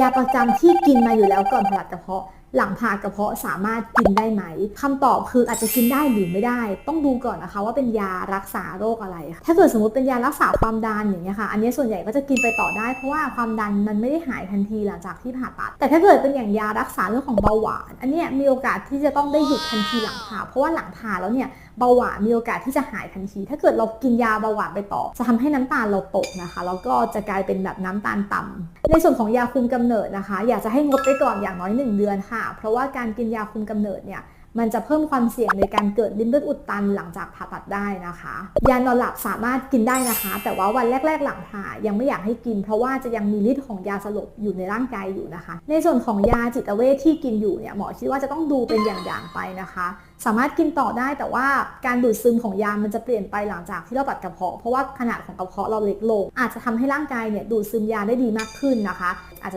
ยาประจำที่กินมาอยู่แล้วก่อนผ่าตัดกระเพาะหลังผ่ากระเพาะสามารถกินได้ไหมคำตอบคืออาจจะกินได้หรือไม่ได้ ต้องดูก่อนนะคะว่าเป็นยารักษาโรคอะไร ถ้าเกิดสมมติเป็นยารักษาความดันอย่างเงี้ยค่ะ อันนี้ส่วนใหญ่ก็จะกินไปต่อได้เพราะว่าความดันมันไม่ได้หายทันทีหลังจากที่ผ่าตัด แต่ถ้าเกิดเป็นอย่างยารักษาเรื่องของเบาหวาน อันนี้มีโอกาสที่จะต้องได้หยุดทันทีหลังผ่า เพราะว่าหลังผ่าแล้วเนี่ยเบาหวานมีโอกาสที่จะหายทันที ถ้าเกิดเรากินยาเบาหวานไปต่อ จะทำให้น้ำตาลเราตกนะคะ แล้วก็จะกลายเป็นแบบน้ำตาลต่ำในส่วนของยาคุมกำเนิดนะคะ อยากจะให้งดไปก่อนอย่างน้อย 1 เดือนค่ะเพราะว่าการกินยาคุมกำเนิดเนี่ยมันจะเพิ่มความเสี่ยงในการเกิดลิ้นเลือดอุดตันหลังจากผ่าตัดได้นะคะ ยานอนหลับสามารถกินได้นะคะ แต่ว่าวันแรก ๆ หลังผ่ายังไม่อยากให้กิน เพราะว่าจะยังมีฤทธิ์ของยาสลบอยู่ในร่างกายอยู่นะคะ ในส่วนของยาจิตเวชที่กินอยู่เนี่ยหมอคิดว่าจะต้องดูเป็นอย่างๆไปนะคะ สามารถกินต่อได้แต่ว่าการดูดซึมของยามันจะเปลี่ยนไปหลังจากที่เราตัดกระเพาะเพราะว่าขนาดของกระเพาะเราเล็กลงอาจจะทำให้ร่างกายเนี่ยดูดซึมยาได้ดีมากขึ้นนะคะ อาจจะต้อง